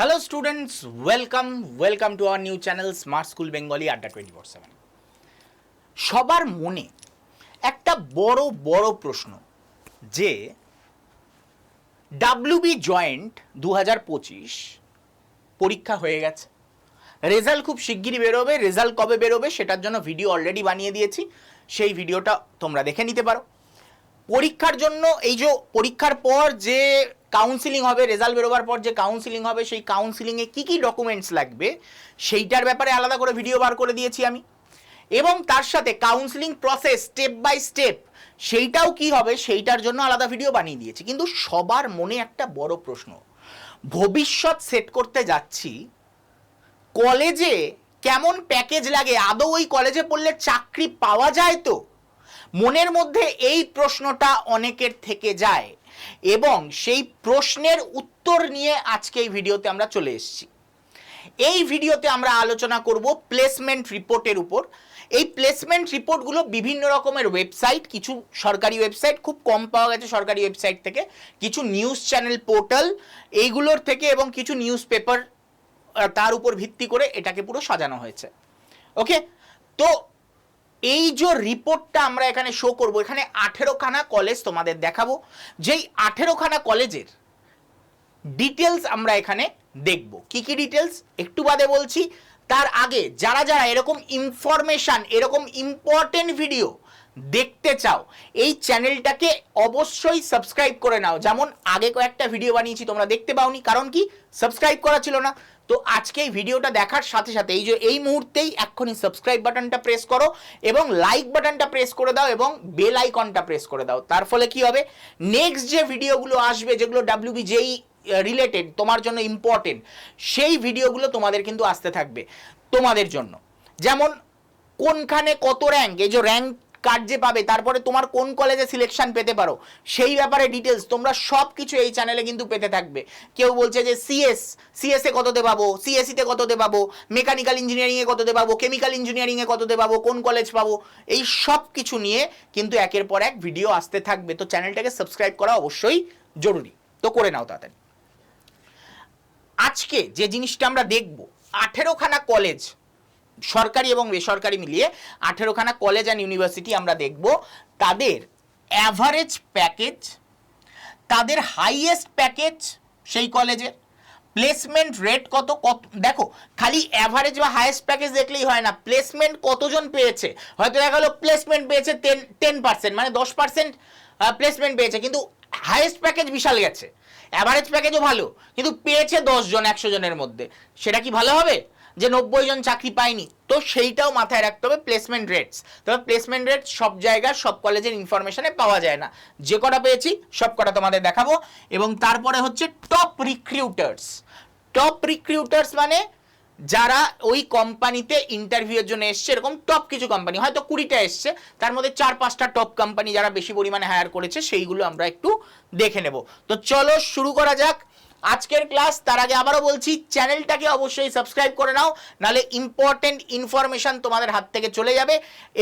Hello students welcome welcome to our new channel smart school Bengali আড্ডা twenty four seven সবার মনে একটা বড় বড় প্রশ্ন যে ডাব্লিউবি জয়েন্ট দু হাজার পঁচিশ পরীক্ষা হয়ে গেছে। রেজাল্ট খুব শিগগিরই বেরোবে। রেজাল্ট কবে বেরোবে সেটার জন্য ভিডিও অলরেডি বানিয়ে দিয়েছি। সেই ভিডিওটা তোমরা দেখে নিতে পারো। পরীক্ষার জন্য, এই যে পরীক্ষার পর যে কাউন্সিলিং হবে রেজাল্ট বেরোবার পর যে কাউন্সিলিং হবে, সেই কাউন্সিলিংয়ে কী কী ডকুমেন্টস লাগবে, সেইটার ব্যাপারে আলাদা করে ভিডিও বার করে দিয়েছি আমি। এবং তার সাথে counselling process step by step সেইটাও কি হবে, সেইটার জন্য আলাদা ভিডিও বানিয়ে দিয়েছি। কিন্তু সবার মনে একটা বড় প্রশ্ন, ভবিষ্যৎ সেট করতে যাচ্ছি কলেজে কেমন প্যাকেজ লাগে? আদৌ ওই কলেজে পড়লে চাকরি পাওয়া যায় তো? মনের মধ্যে এই প্রশ্নটা অনেকের থেকে যায় এবং সেই প্রশ্নের উত্তর নিয়ে আজকে এই ভিডিওতে আমরা চলে এসেছি। এই ভিডিওতে আমরা আলোচনা করব প্লেসমেন্ট রিপোর্টের উপর। এই প্লেসমেন্ট রিপোর্টগুলো বিভিন্ন রকমের ওয়েবসাইট, কিছু সরকারি ওয়েবসাইট, খুব কম পাওয়া গেছে সরকারি ওয়েবসাইট থেকে, কিছু নিউজ চ্যানেল পোর্টাল এইগুলোর থেকে এবং কিছু নিউজ পেপার তার উপর ভিত্তি করে এটাকে পুরো সাজানো হয়েছে। ওকে? তো এই যে রিপোর্টটা আমরা এখানে শো করব, এখানে আঠেরোখানা কলেজ তোমাদের দেখাবো। যেই আঠেরোখানা কলেজের ডিটেলস আমরা এখানে দেখব। কি কি ডিটেলস একটু বাদে বলছি, তার আগে যারা যারা এরকম ইনফরমেশান এরকম ইম্পর্টেন্ট ভিডিও দেখতে চাও, এই চ্যানেলটাকে অবশ্যই সাবস্ক্রাইব করে নাও। যেমন আগে কয়েকটা ভিডিও বানিয়েছি, তোমরা দেখতে পাওনি। কারণ কি? সাবস্ক্রাইব করা ছিল না। তো আজকে এই ভিডিওটা দেখার সাথে সাথে এই যে এই মুহূর্তেই এক্ষুনি সাবস্ক্রাইব বাটনটা প্রেস করো এবং লাইক বাটনটা প্রেস করে দাও এবং বেল আইকনটা প্রেস করে দাও। তার ফলে কি হবে? নেক্সট যে ভিডিওগুলো আসবে, যেগুলো ডাব্লিউবি যেই রিলেটেড তোমার জন্য ইম্পর্টেন্ট সেই ভিডিওগুলো তোমাদের কিন্তু আসতে থাকবে। তোমাদের জন্য। যেমন কোনখানে কত র্যাঙ্ক এই যে র্যাঙ্ক কার্ড যে পাবে, তারপরে তোমার কোন কলেজে সিলেকশন পেতে পারো, সেই ব্যাপারে ডিটেলস তোমরা সব কিছু এই চ্যানেলে কিন্তু পেতে থাকবে। কেউ বলছে যে সিএস সিএসএ কততে পাবো সিএসিতে কততে পাবো মেকানিক্যাল ইঞ্জিনিয়ারিংয়ে কততে পাবো কেমিক্যাল ইঞ্জিনিয়ারিংয়ে কততে পাবো, কোন কলেজ পাবো, এই সব কিছু নিয়ে কিন্তু একের পর এক ভিডিও আসতে থাকবে। তো চ্যানেলটাকে সাবস্ক্রাইব করা অবশ্যই জরুরি। তো করে নাও তাড়াতাড়ি। আজকে যে জিনিসটা আমরা দেখব, আঠেরোখানা কলেজ সরকারি এবং বেসরকারি মিলিয়ে আঠেরোখানা কলেজ অ্যান্ড ইউনিভার্সিটি আমরা দেখব। তাদের অ্যাভারেজ প্যাকেজ তাদের হাইয়েস্ট প্যাকেজ সেই কলেজের প্লেসমেন্ট রেট কত কত, দেখো, খালি অ্যাভারেজ বা হাইয়েস্ট প্যাকেজ দেখলেই হয় না। প্লেসমেন্ট কতজন পেয়েছে? হয়তো দেখা গেলো প্লেসমেন্ট পেয়েছে টেন টেন পার্সেন্ট মানে দশ পার্সেন্ট প্লেসমেন্ট পেয়েছে। কিন্তু হাইয়েস্ট প্যাকেজ বিশাল গেছে। অ্যাভারেজ প্যাকেজও ভালো, কিন্তু পেয়েছে দশজন একশো জনের মধ্যে। সেটা কি ভালো হবে? যে নব্বই জন চাকরি পায়নি, তো সেইটাও মাথায় রাখতে হবে প্লেসমেন্ট রেটস তবে প্লেসমেন্ট রেট সব জায়গার, সব কলেজের ইনফরমেশনে পাওয়া যায় না। যে কটা পেয়েছি, সব কটা তোমাদের দেখাবো। এবং তারপরে হচ্ছে টপ রিক্রিউটার্স টপ রিক্রিউটার্স মানে যারা ওই কোম্পানিতে ইন্টারভিউয়ের জন্য এসছে, এরকম টপ কিছু কোম্পানি হয়তো কুড়িটা এসছে, তার মধ্যে চার পাঁচটা টপ কোম্পানি যারা বেশি পরিমাণে হায়ার করেছে, সেইগুলো আমরা একটু দেখে নেব। তো চলো শুরু করা যাক। আজকের ক্লাস, তার আগে আবারও বলছি, চ্যানেলটাকে অবশ্যই সাবস্ক্রাইব করে নাও, নালে ইম্পর্টেন্ট ইনফরমেশান তোমাদের হাত থেকে চলে যাবে।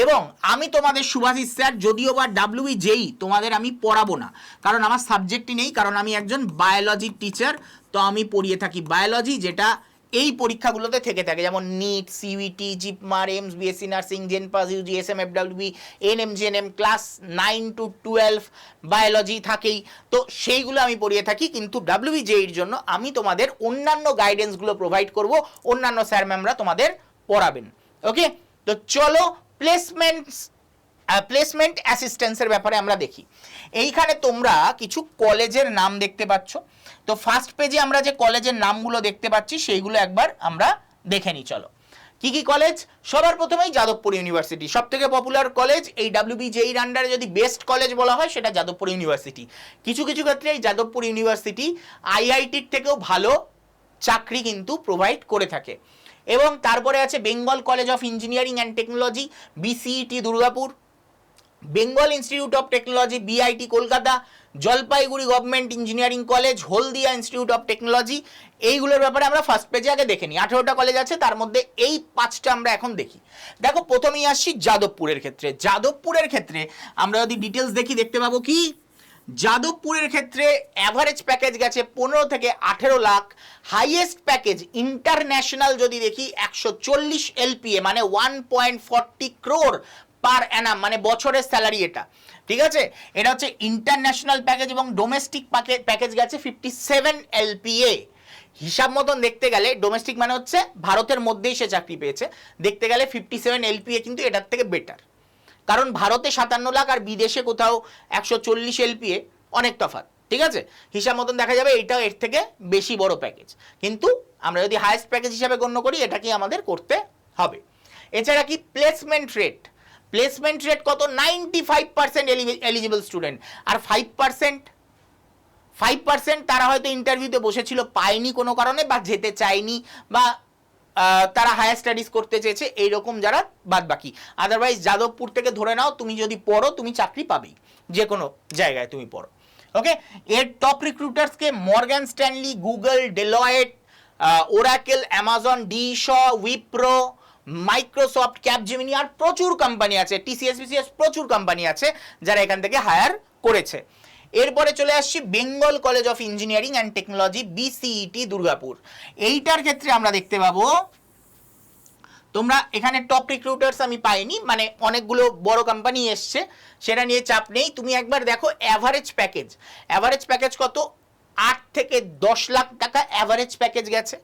এবং আমি তোমাদের সুভাষিস স্যার, যদিও বা ডাব্লিউই জেই তোমাদের আমি পড়াবো না। কারণ আমার সাবজেক্টই নেই, কারণ আমি একজন বায়োলজির টিচার তো আমি পড়িয়ে থাকি বায়োলজি যেটা এই পরীক্ষাগুলোতে থেকে থাকে, যেমন NEET CUET JIPMER AIIMS BSc nursing JENPAS UG S M F WB N M GN M class nine to twelve biology থাকেই। তো সেইগুলো আমি পড়িয়ে থাকি, কিন্তু ডাব্লিউবি জেইর জন্য আমি তোমাদের অন্যান্য গাইডেন্সগুলো প্রোভাইড করব, অন্যান্য স্যার ম্যামরা তোমাদের পড়াবেন। ওকে তো চলো প্লেসমেন্টস প্লেসমেন্ট অ্যাসিস্ট্যান্সের ব্যাপারে আমরা দেখি। এইখানে তোমরা কিছু কলেজের নাম দেখতে পাচ্ছ। তো ফার্স্ট পেজে আমরা যে কলেজের নামগুলো দেখতে পাচ্ছি, সেইগুলো একবার আমরা দেখে নিই, চলো। কি কি কলেজ সবার প্রথমেই যাদবপুর ইউনিভার্সিটি সব থেকে পপুলার কলেজ এই ডাব্লিউবি জেইর আন্ডারে যদি বেস্ট কলেজ বলা হয়, সেটা যাদবপুর ইউনিভার্সিটি কিছু কিছু ক্ষেত্রে এই যাদবপুর ইউনিভার্সিটি আইআইটির থেকেও ভালো চাকরি কিন্তু প্রোভাইড করে থাকে। এবং তারপরে আছে Bengal college of engineering and technology BCET Durgapur. Bengal institute of technology BIT Kolkata Jalpaiguri government engineering college Haldia institute of technology এইগুলোর ব্যাপারে আমরা ফার্স্ট পেজে আগে দেখে নিই। আঠেরোটা কলেজ আছে, তার মধ্যে এই পাঁচটা আমরা এখন দেখি। দেখো, প্রথমেই আসছি যাদবপুরের ক্ষেত্রে। যাদবপুরের ক্ষেত্রে আমরা যদি ডিটেলস দেখি, দেখতে পাবো কি? যাদবপুরের ক্ষেত্রে অ্যাভারেজ প্যাকেজ গেছে পনেরো থেকে আঠেরো লাখ। হাইয়েস্ট প্যাকেজ ইন্টারন্যাশনাল যদি দেখি, একশো চল্লিশ এলপিএ মানে one point forty crore per annum মানে বছরের স্যালারি এটা, ঠিক আছে? এটা হচ্ছে ইন্টারন্যাশনাল প্যাকেজ এবং ডোমেস্টিক প্যাকেজ গেছে ফিফটি সেভেন এলপিএ হিসাব মতন দেখতে গেলে ডোমেস্টিক মানে হচ্ছে ভারতের মধ্যেই সে চাকরি পেয়েছে, দেখতে গেলে ফিফটি সেভেন এলপিএ কিন্তু এটার থেকে বেটার কারণ ভারতে সাতান্ন লাখ আর বিদেশে কোথাও একশো চল্লিশ এলপিএ অনেক তফাৎ, ঠিক আছে? হিসাব মতন দেখা যাবে এটাও এর থেকে বেশি বড় প্যাকেজ কিন্তু আমরা যদি হায়েস্ট প্যাকেজ হিসাবে গণ্য করি এটাকে আমাদের করতে হবে। এছাড়া কি প্লেসমেন্ট রেট প্লেসমেন্ট রেট কত? Ninety five percent eligible student আর ফাইভ পার্সেন্ট ফাইভ পার্সেন্ট তারা হয়তো ইন্টারভিউতে বসেছিল, পায়নি কোনো কারণে বা যেতে চায়নি বা তারা হায়ার স্টাডিজ করতে চেয়েছে, এইরকম যারা বাদ বাকি আদারওয়াইজ যাদবপুর থেকে ধরে নাও, তুমি যদি পড়ো, তুমি চাকরি পাবেই। যে কোনো জায়গায় তুমি পড়ো। ওকে এর top রিক্রুটার্সকে Morgan Stanley Google Deloitte Oracle Amazon D Shaw Wipro Microsoft Capgemini আর প্রচুর কোম্পানি আছে টিসিএস বিসিএস প্রচুর কোম্পানি আছে যারা এখান থেকে হায়ার করেছে। এরপরে চলে আসছি Bengal college of engineering and technology BCET Durgapur. এইটার ক্ষেত্রে আমরা দেখতে পাবো, তোমরা এখানে টপ রিক্রুটার্স আমি পাইনি মানে অনেকগুলো বড় কোম্পানি এসছে, সেটা নিয়ে চাপ নেই। তুমি একবার দেখো অ্যাভারেজ প্যাকেজ অ্যাভারেজ প্যাকেজ কত? আট থেকে দশ লাখ টাকা অ্যাভারেজ প্যাকেজ গেছে।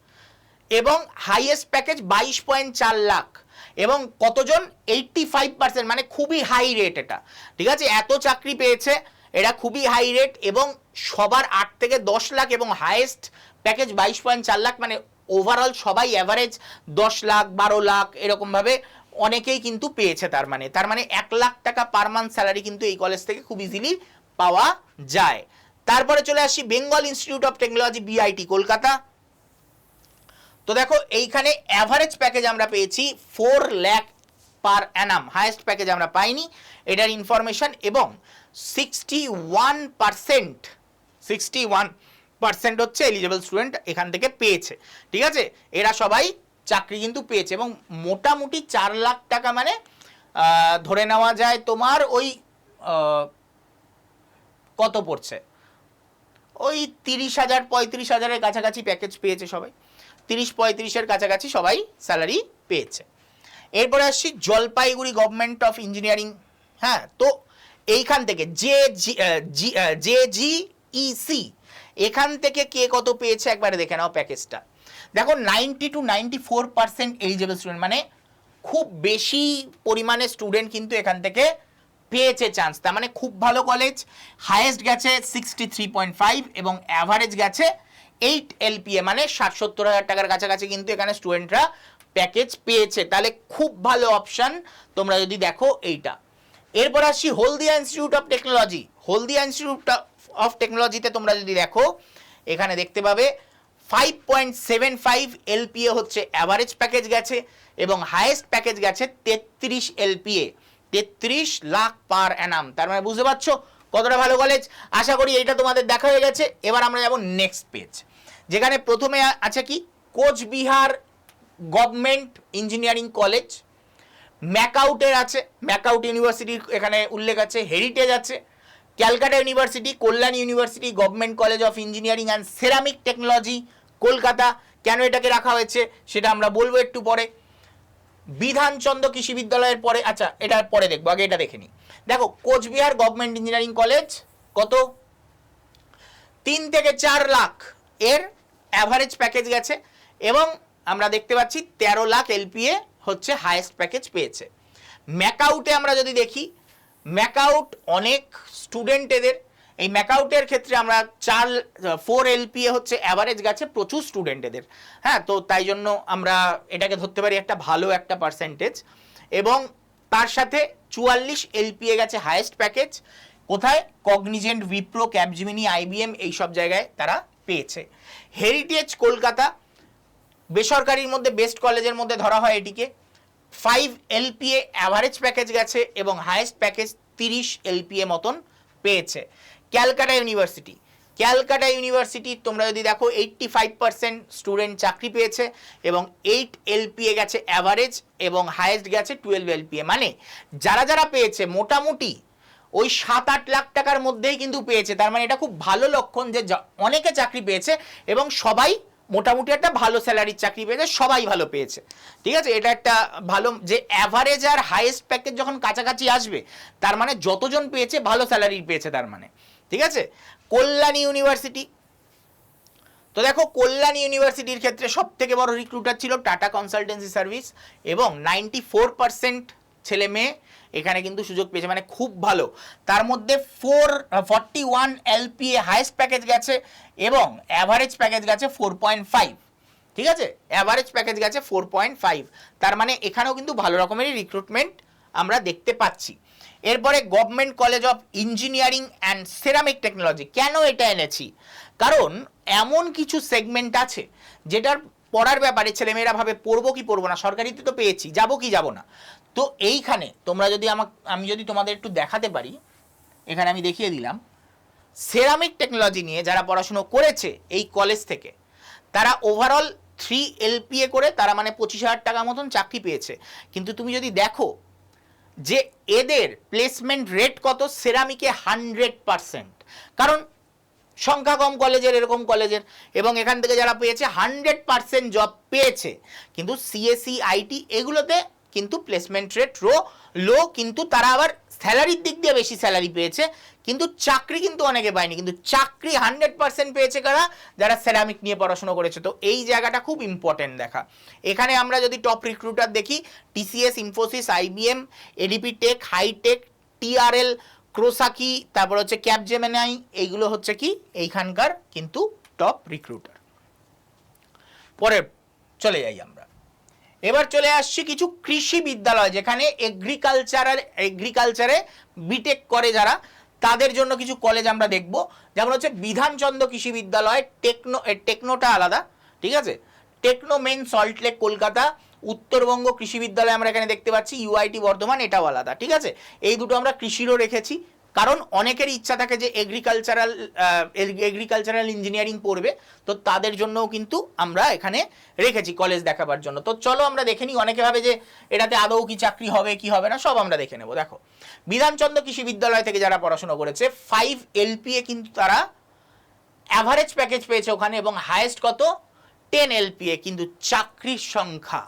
এবং হাইয়েস্ট প্যাকেজ বাইশ পয়েন্ট চার লাখ। এবং কতজন? এইটটি ফাইভ পার্সেন্ট মানে খুবই হাই রেট এটা। ঠিক আছে? এত চাকরি পেয়েছে এটা খুবই হাই রেট এবং সবার আট থেকে দশ লাখ এবং হাইয়েস্ট প্যাকেজ বাইশ পয়েন্ট চার লাখ মানে ওভারঅল সবাই অ্যাভারেজ দশ লাখ, বারো লাখ, এরকমভাবে অনেকেই কিন্তু পেয়েছে তার মানে। তার মানে এক লাখ টাকা পার মান্থ স্যালারি কিন্তু এই কলেজ থেকে খুব ইজিলি পাওয়া যায়। তারপরে চলে আসি Bengal institute of technology BIT Kolkata. তো দেখো, এইখানে অ্যাভারেজ প্যাকেজ আমরা পেয়েছি four lakh per annum highest package আমরা পাইনি, এটার ইনফরমেশন এবং sixty one percent sixty one percent হচ্ছে এলিজেবল স্টুডেন্ট এখান থেকে পেয়েছে, ঠিক আছে? এরা সবাই চাকরি কিন্তু পেয়েছে এবং মোটামুটি চার লাখ টাকা মানে ধরে নেওয়া যায় তোমার ওই কত পড়ছে? ওই তিরিশ হাজার, পঁয়ত্রিশ হাজারের কাছাকাছি প্যাকেজ পেয়েছে সবাই। তিরিশ পঁয়ত্রিশের কাছাকাছি সবাই স্যালারি পেয়েছে। এরপরে আসছি জলপাইগুড়ি গভর্নমেন্ট অফ ইঞ্জিনিয়ারিং হ্যাঁ তো এইখান থেকে জি জি- জে জি ইসি এখান থেকে কে কত পেয়েছে একবারে দেখে নাও প্যাকেজটা। দেখো ninety two ninety four percent eligible student মানে খুব বেশি পরিমাণে স্টুডেন্ট কিন্তু এখান থেকে পেয়েছে চান্স তার মানে খুব ভালো কলেজ হায়েস্ট গেছে সিক্সটি থ্রি পয়েন্ট ফাইভ এবং অ্যাভারেজ গেছে এইট এলপিএ মানে ষাট, সত্তর হাজার টাকার কাছাকাছি কিন্তু এখানে স্টুডেন্টরা প্যাকেজ পেয়েছে। তাহলে খুব ভালো অপশন তোমরা যদি দেখো এইটা। এরপর আসছি Haldia institute of technology Haldia institute of টেকনোলজিতে তোমরা যদি দেখো, এখানে দেখতে পাবে five point seven five LPA হচ্ছে অ্যাভারেজ প্যাকেজ গেছে এবং হায়েস্ট প্যাকেজ গেছে তেত্রিশ এলপিএ তেত্রিশ লাখ পার অ্যানাম তার মানে বুঝতে পারছ কতটা ভালো কলেজ আশা করি এইটা তোমাদের দেখা হয়ে গেছে। এবার আমরা যাব নেক্সট পেজ যেখানে প্রথমে আছে কি? Cooch Behar government engineering college. ম্যাকআউটের আছে, ম্যাকআউট ইউনিভার্সিটির এখানে উল্লেখ আছে, হেরিটেজ আছে, Calcutta university, Kalyan university, government college of engineering and ceramic technology, Kolkata. কেন এটাকে রাখা হয়েছে সেটা আমরা বলব একটু পরে। বিধানচন্দ্র কৃষি বিদ্যালয়ের পরে আচ্ছা এটার পরে দেখব, আগে এটা দেখে নিই। দেখো, কোচবিহার গভর্নমেন্ট ইঞ্জিনিয়ারিং কলেজ কত? তিন থেকে চার লাখ। এর অ্যাভারেজ প্যাকেজ গেছে এবং আমরা দেখতে পাচ্ছি তেরো লাখ এলপিএ হচ্ছে হায়েস্ট প্যাকেজ পেয়েছে। ম্যাকআউটে আমরা যদি দেখি ম্যাকআউট অনেক স্টুডেন্ট এদের। এই ম্যাকআউটের ক্ষেত্রে আমরা চার ফোর এলপিএ হচ্ছে অ্যাভারেজ গেছে প্রচুর স্টুডেন্ট এদের। হ্যাঁ তো তাই জন্য আমরা এটাকে ধরতে পারি একটা ভালো একটা পার্সেন্টেজ এবং তার সাথে চুয়াল্লিশ এলপিএ গেছে হায়েস্ট প্যাকেজ কোথায়? কগনিজেন্ট উইপ্রো ক্যাপজিমিনি আইবিএম এই সব জায়গায় তারা পেয়েছে। হেরিটেজ কলকাতা, বেসরকারির মধ্যে বেস্ট কলেজের মধ্যে ধরা হয় এটিকে। ফাইভ এলপিএ অ্যাভারেজ প্যাকেজ গেছে এবং হায়েস্ট প্যাকেজ তিরিশ এলপিএ মতন পেয়েছে। ক্যালকাটা ইউনিভার্সিটি। ক্যালকাটা ইউনিভার্সিটি, তোমরা যদি দেখো এইট্টি ফাইভ পার্সেন্ট স্টুডেন্ট চাকরি পেয়েছে এবং এইট এলপিএ গেছে অ্যাভারেজ এবং হায়েস্ট গেছে টুয়েলভ এলপিএ মানে যারা যারা পেয়েছে, মোটামুটি ওই সাত আট লাখ টাকার মধ্যেই কিন্তু পেয়েছে। তার মানে এটা খুব ভালো লক্ষণ যে অনেকে চাকরি পেয়েছে এবং সবাই মোটামুটি একটা ভালো স্যালারির চাকরি পেয়েছে, সবাই ভালো পেয়েছে। ঠিক আছে? এটা একটা ভালো যে অ্যাভারেজ আর হাইয়েস্ট প্যাকেজ যখন কাছাকাছি আসবে, তার মানে যতজন পেয়েছে ভালো স্যালারি পেয়েছে তার মানে। ঠিক আছে? কল্যাণী ইউনিভার্সিটি। তো দেখো, কল্যাণ ইউনিভার্সিটির ক্ষেত্রে সব থেকে বড় রিক্রুটার ছিল টাটা কনসালটেন্সি সার্ভিস এবং নাইনটি ফোর পার্সেন্ট ছেলে মেয়ে এখানে কিন্তু সুযোগ পেয়েছে মানে খুব ভালো। তার মধ্যে four forty one LPA highest package গেছে এবং অ্যাভারেজ প্যাকেজ গেছে ফোর পয়েন্ট ফাইভ ঠিক আছে? অ্যাভারেজ প্যাকেজ গেছে ফোর পয়েন্ট ফাইভ তার মানে এখানেও কিন্তু ভালো রকমেরই রিক্রুটমেন্ট আমরা দেখতে পাচ্ছি। এরপরে government college of engineering and ceramic technology কেন এটা এনেছি? কারণ এমন কিছু সেগমেন্ট আছে যেটার পড়ার ব্যাপারে ছেলেমেয়েরা ভাবে, পড়ব কি পড়ব না? সরকারিতে তো পেয়েছি, যাব কি যাব না? তো এইখানে তোমরা যদি আমাক, আমি যদি তোমাদের একটু দেখাতে পারি, এখানে আমি দেখিয়ে দিলাম। সেরামিক টেকনোলজি নিয়ে যারা পড়াশুনো করেছে এই কলেজ থেকে, তারা ওভারঅল থ্রি এলপিএ করে তারা মানে পঁচিশ হাজার টাকা মতন চাকরি পেয়েছে। কিন্তু তুমি যদি দেখো যে এদের প্লেসমেন্ট রেট কত? সেরামিকে হান্ড্রেড পারসেন্ট কারণ সংখ্যা কম কলেজের, এরকম কলেজের। এবং এখান থেকে যারা পেয়েছে হান্ড্রেড পারসেন্ট জব পেয়েছে। কিন্তু সিএসসি আইটি এগুলোতে কিন্তু প্লেসমেন্ট রেট রো লো কিন্তু তারা আবার স্যালারির দিক দিয়ে বেশি স্যালারি পেয়েছে। কিন্তু চাকরি কিন্তু অনেকে পায়নি। কিন্তু চাকরি হান্ড্রেড পার্সেন্ট পেয়েছে কারা? যারা সেরামিক নিয়ে পড়াশোনা করেছে। তো এই জায়গাটা খুব ইম্পর্টেন্ট দেখা। এখানে আমরা যদি টপ রিক্রুটার দেখি TCS Infosys IBM ADP tech hitech TRL Krosaki তারপর হচ্ছে ক্যাপজেমেনাই এইগুলো হচ্ছে কি? এইখানকার কিন্তু টপ রিক্রুটার পরে চলে যাই আমরা। এবার চলে আসছি কিছু কৃষি বিদ্যালয়, যেখানে এগ্রিকালচারাল এগ্রিকালচারে বিটেক করে যারা, তাদের জন্য কিছু কলেজ আমরা দেখব। যেমন হচ্ছে বিধানচন্দ্র কৃষি বিদ্যালয় টেকনো টেকনোটা আলাদা, ঠিক আছে? Techno main Salt Lake Kolkata Uttarbanga Krishi Vidyalaya আমরা এখানে দেখতে পাচ্ছি ইউআইটি বর্ধমান, এটাও আলাদা, ঠিক আছে? এই দুটো আমরা কৃষিরও রেখেছি, কারণ অনেকের ইচ্ছা থাকে যে এগ্রিকালচারাল এগ্রিকালচারাল ইঞ্জিনিয়ারিং পড়বে, তো তাদের জন্যও কিন্তু আমরা এখানে রেখেছি কলেজ দেখাবার জন্য। তো চলো আমরা দেখে নিই, অনেকে ভাবে যে এটাতে আদৌ কি চাকরি হবে, কি হবে না, সব আমরা দেখে নেব, দেখো। বিধানচন্দ্র কৃষি বিদ্যালয় থেকে যারা পড়াশোনা করেছে ফাইভ এলপিএ কিন্তু তারা অ্যাভারেজ প্যাকেজ পেয়েছে ওখানে, এবং হায়েস্ট কত? টেন এলপিএ কিন্তু চাকরির সংখ্যা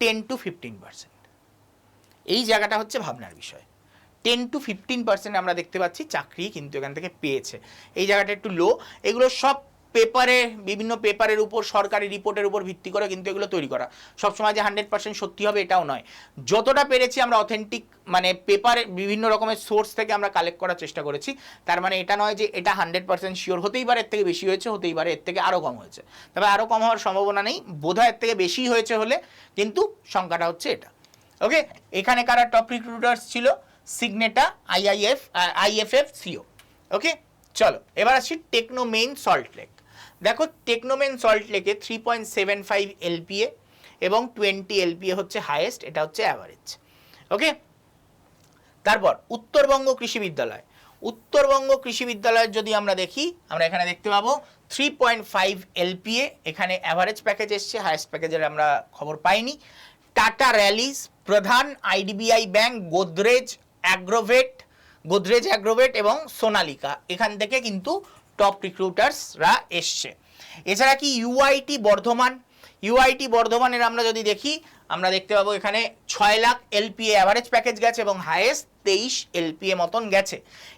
টেন টু ফিফটিন পার্সেন্ট এই জায়গাটা হচ্ছে ভাবনার বিষয়। টেন টু ফিফটিন পার্সেন্ট আমরা দেখতে পাচ্ছি চাকরি কিন্তু এখান থেকে পেয়েছে। এই জায়গাটা একটু লো এগুলো সব পেপারে, বিভিন্ন পেপারের উপর, সরকারি রিপোর্টের উপর ভিত্তি করে কিন্তু এগুলো তৈরি করা। সবসময় যে হান্ড্রেড পার্সেন্ট সত্যি হবে এটাও নয়। যতটা পেরেছি আমরা অথেন্টিক মানে পেপারে বিভিন্ন রকমের সোর্স থেকে আমরা কালেক্ট করার চেষ্টা করেছি। তার মানে এটা নয় যে এটা হান্ড্রেড পার্সেন্ট শিওর হতেই পারে, এর থেকে বেশি হয়েছে, হতেই পারে, এর থেকে আরও কম হয়েছে। তবে আরও কম হওয়ার সম্ভাবনা নেই, বোধহয় এর থেকে বেশি হয়েছে হলে কিন্তু সংখ্যাটা হচ্ছে এটা। ওকে? এখানে কারা টপ রিক্রুটার্স ছিল? সিগনেটা আইআইএফ আইএফএফ সিও। ওকে? চলো, এবার আসছি টেকনো মেইন সল্ট লেক। দেখো টেকনো মেইন সল্ট লেকে three point seven five LPA এবং টোয়েন্টি এলপিএ হচ্ছে হাইয়েস্ট এটা হচ্ছে অ্যাভারেজ ওকে তারপর উত্তরবঙ্গ কৃষি বিদ্যালয়। উত্তরবঙ্গ কৃষি বিদ্যালয়ের যদি আমরা দেখি, আমরা এখানে দেখতে পাবো থ্রি পয়েন্ট ফাইভ এলপিএ এখানে অ্যাভারেজ প্যাকেজ এসছে হায়েস্ট প্যাকেজের আমরা খবর পাইনি। Tata Rallis Pradan IDBI bank Godrej Agrovet Godrej Agrovet এবং সোনালিকা এখান থেকে কিন্তু টপ রিক্রুটার্সরা এসছে। এছাড়া কি ইউআইটি বর্ধমান? ইউআইটি বর্ধমানের আমরা যদি দেখি, আমরা দেখতে পাবো এখানে ছয় লাখ এলপিএ অ্যাভারেজ প্যাকেজ গেছে এবং হায়েস্ট তেইশ এলপিএ মতন গেছে।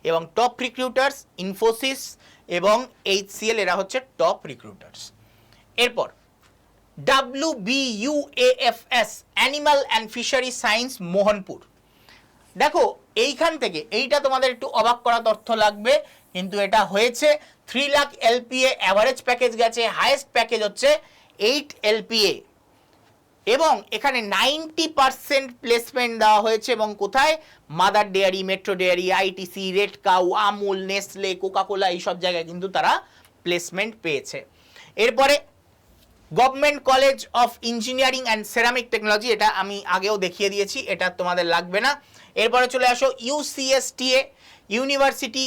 এবং টপ রিক্রুটার্স ইনফোসিস এবং এইচসিএল এরা হচ্ছে টপ রিক্রুটার্স এরপর W B UAFS animal and fishery science Mohanpur দেখো, এইখান থেকে, এইটা তোমাদের একটু অবাক করা তথ্য লাগবে কিন্তু এটা হয়েছে three lakh LPA average package গেছে হায়েস্ট প্যাকেজ হচ্ছে এইট এলপিএ এবং এখানে নাইনটি পার্সেন্ট প্লেসমেন্ট দেওয়া হয়েছে এবং কোথায়? Mother Dairy Metro Dairy ITC Red Cow Amul Nestle Coca Cola এইসব জায়গায় কিন্তু তারা প্লেসমেন্ট পেয়েছে। এরপরে government college of engineering and ceramic technology এটা আমি আগেও দেখিয়ে দিয়েছি, এটা তোমাদের লাগবে না। এরপরে চলে আসো UCSTA university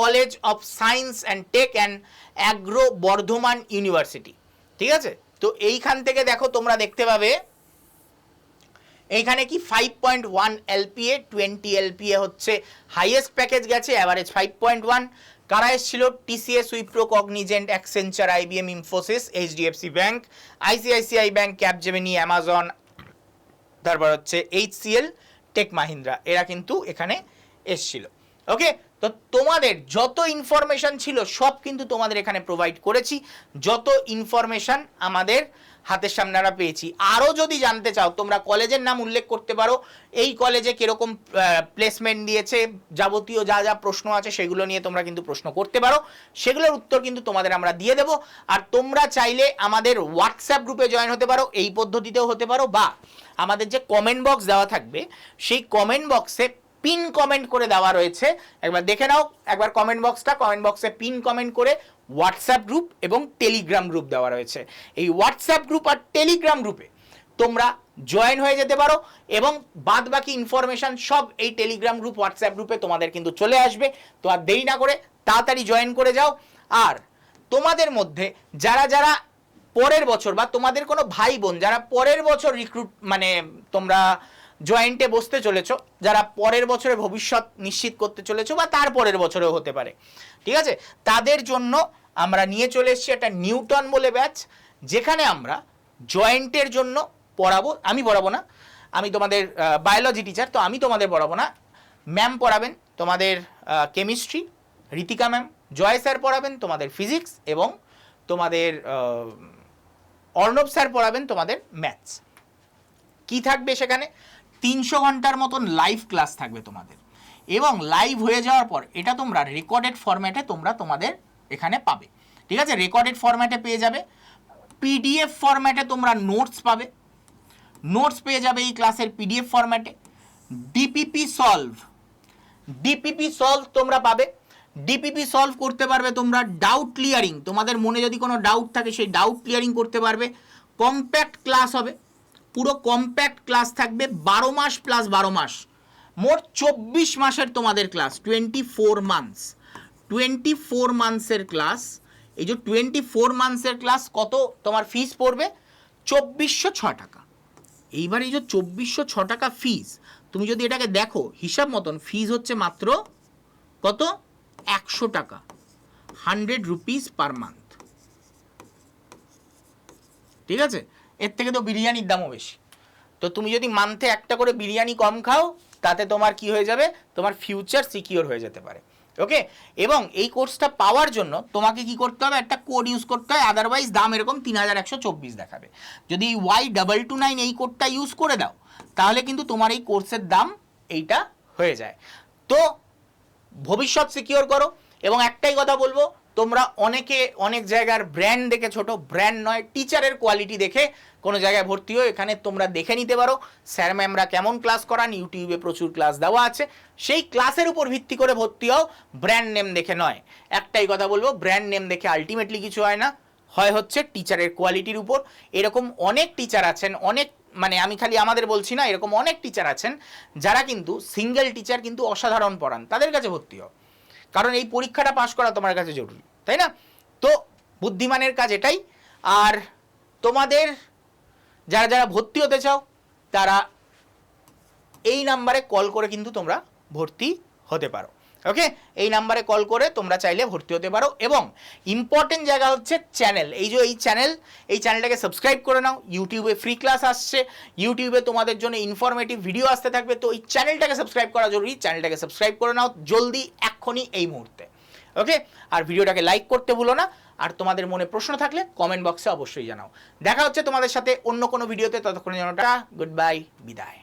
college of science and tech and agro Bardhaman university ঠিক আছে? তো এইখান থেকে দেখো তোমরা দেখতে পাবে, এইখানে কি five point one LPA twenty LPA হচ্ছে। হাইয়েস্ট প্যাকেজ গেছে অ্যাভারেজ ফাইভ পয়েন্ট ওয়ান কারা এসেছিল? TCS Wipro Cognizant Accenture IBM Infosys HDFC bank ICICI bank Capgemini Amazon তারপর হচ্ছে এইচসিএল টেক মাহিন্দ্রা এরা কিন্তু এখানে এসছিল। ওকে তো তোমাদের যত ইনফরমেশন ছিল, সব কিন্তু তোমাদের এখানে প্রোভাইড করেছি। যত ইনফরমেশন আমাদের হাতের সামনে আমরা পেয়েছি। আরও যদি জানতে চাও, তোমরা কলেজের নাম উল্লেখ করতে পারো। এই কলেজে কীরকম প্লেসমেন্ট দিয়েছে, যাবতীয় যা যা প্রশ্ন আছে, সেগুলো নিয়ে তোমরা কিন্তু প্রশ্ন করতে পারো। সেগুলোর উত্তর কিন্তু তোমাদের আমরা দিয়ে দেবো। আর তোমরা চাইলে আমাদের হোয়াটসঅ্যাপ গ্রুপে জয়েন হতে পারো, এই পদ্ধতিতেও হতে পারো, বা আমাদের যে কমেন্ট বক্স দেওয়া থাকবে, সেই কমেন্ট বক্সে পিন কমেন্ট করে দেওয়া রয়েছে। একবার দেখে নাও, একবার কমেন্ট বক্সটা কমেন্ট বক্সে পিন কমেন্ট করে হোয়াটসঅ্যাপ গ্রুপ এবং টেলিগ্রাম গ্রুপ দেওয়া রয়েছে। এই হোয়াটসঅ্যাপ গ্রুপ আর টেলিগ্রাম গ্রুপে তোমরা জয়েন হয়ে যেতে পারো এবং বাদ বাকি ইনফরমেশন সব এই টেলিগ্রাম গ্রুপ হোয়াটসঅ্যাপ গ্রুপে তোমাদের কিন্তু চলে আসবে। তো আর দেরি না করে তাড়াতাড়ি জয়েন করে যাও। আর তোমাদের মধ্যে যারা যারা পরের বছর বা তোমাদের কোনো ভাই বোন, যারা পরের বছর রিক্রুট মানে তোমরা জয়েন্টে বসতে চলেছ, যারা পরের বছরে ভবিষ্যৎ নিশ্চিত করতে চলেছো বা তার পরের বছরেও হতে পারে, ঠিক আছে? তাদের জন্য আমরা নিয়ে চলে এসেছি একটা নিউটন বলে ব্যাচ, যেখানে আমরা জয়েন্টের জন্য পড়াবো, আমি পড়াবো না, আমি তোমাদের বায়োলজি টিচার তো আমি তোমাদের পড়াবো না ম্যাম পড়াবেন তোমাদের chemistry Ritika ma'am Joy sir পড়াবেন তোমাদের ফিজিক্স এবং তোমাদের অর্ণব স্যার পড়াবেন তোমাদের ম্যাথস কি থাকবে সেখানে? তিনশো ঘণ্টার মতন লাইভ ক্লাস থাকবে তোমাদের। এবং লাইভ হয়ে যাওয়ার পর এটা তোমরা রেকর্ডেড ফরম্যাটে তোমরা তোমাদের এখানে পাবে। ঠিক আছে? রেকর্ডেড ফরম্যাটে পেয়ে যাবে। পিডিএফ ফরম্যাটে তোমরা নোটস পাবে। নোটস পেয়ে যাবে এই ক্লাসের পিডিএফ ফরম্যাটে ডিপিপি সলভ ডিপিপি সলভ তোমরা পাবে। ডিপিপি সলভ করতে পারবে তোমরা ডাউট ক্লিয়ারিং তোমাদের মনে যদি কোনো ডাউট থাকে, সেই ডাউট ক্লিয়ারিং করতে পারবে। কম্প্যাক্ট ক্লাস হবে। পুরো কম্প্যাক্ট ক্লাস থাকবে বারো মাস প্লাস বারো মাস। মোট চব্বিশ মাসের তোমাদের class twenty four months twenty four মান্থসের class এই যে টোয়েন্টি ফোর মান্থসের ক্লাস কত তোমার ফিস পড়বে? চব্বিশশো ছ টাকা। এইবার এই যে চব্বিশশো ছ টাকা ফিস তুমি যদি এটাকে দেখো, হিসাব মতন ফিস হচ্ছে মাত্র কত? একশো টাকা। হান্ড্রেড রুপিস পার মান্থ ঠিক আছে? এর থেকে তো বিরিয়ানির দামও বেশি। তো তুমি যদি মান্থে একটা করে বিরিয়ানি কম খাও, তাতে তোমার কি হয়ে যাবে? তোমার ফিউচার সিকিওর হয়ে যেতে পারে। ওকে এবং এই কোর্সটা পাওয়ার জন্য তোমাকে কি করতে হবে? একটা কোড ইউজ করতে হয় আদারওয়াইজ দাম এরকম তিন হাজার একশো চব্বিশ দেখাবে। যদি ওয়াই ডাবল টু নাইন এই কোডটা ইউজ করে দাও, তাহলে কিন্তু তোমার এই কোর্সের দাম এইটা হয়ে যায়। তো ভবিষ্যৎ সিকিওর করো। এবং একটাই কথা বলব তোমরা অনেকে অনেক জায়গার ব্র্যান্ড দেখে ছোট ব্র্যান্ড নয় টিচারের কোয়ালিটি দেখে কোনো জায়গায় ভর্তি হয়ে এখানে তোমরা দেখে নিতে পারো। স্যার ম্যামরা কেমন ক্লাস করান ইউটিউবে প্রচুর ক্লাস দেওয়া আছে। সেই ক্লাসের উপর ভিত্তি করে ভর্তি হও ব্র্যান্ড নেম দেখে নয়। একটাই কথা বলব ব্র্যান্ড নেম দেখে আলটিমেটলি কিছু হয় না। হয় হচ্ছে টিচারের কোয়ালিটির উপর। এরকম অনেক টিচার আছেন, অনেক মানে আমি খালি আমাদের বলছি না, এরকম অনেক টিচার আছেন, যারা কিন্তু সিঙ্গেল টিচার কিন্তু অসাধারণ পড়ান, তাদের কাছে ভর্তি হও। কারণ এই পরীক্ষাটা পাশ করা তোমার কাছে জরুরি, তাই না? তো বুদ্ধিমানের কাজ এটাই। আর তোমাদের যারা যারা ভর্তি হতে চাও, তারা এই নাম্বারে কল করে কিন্তু তোমরা ভর্তি হতে পারো। ওকে এই নাম্বারে কল করে তোমরা চাইলে ভর্তি হতে পারো এবং ইম্পর্টেন্ট জায়গা হচ্ছে চ্যানেল এই যে এই চ্যানেল এই চ্যানেলটাকে সাবস্ক্রাইব করে নাও। ইউটিউবে ফ্রি ক্লাস আসছে। ইউটিউবে তোমাদের জন্য ইনফরমেটিভ ভিডিও আসতে থাকবে। তো এই চ্যানেলটাকে সাবস্ক্রাইব করা জরুরি। চ্যানেলটাকে সাবস্ক্রাইব করে নাও জলদি, এক্ষুনি এই মুহূর্তে। ওকে আর ভিডিওটাকে লাইক করতে ভুলো না। আর তোমাদের মনে প্রশ্ন থাকলে কমেন্ট বক্সে অবশ্যই জানাও। দেখা হচ্ছে তোমাদের সাথে অন্য কোনো ভিডিওতে ততক্ষণের জন্য গুড বাই বিদায়।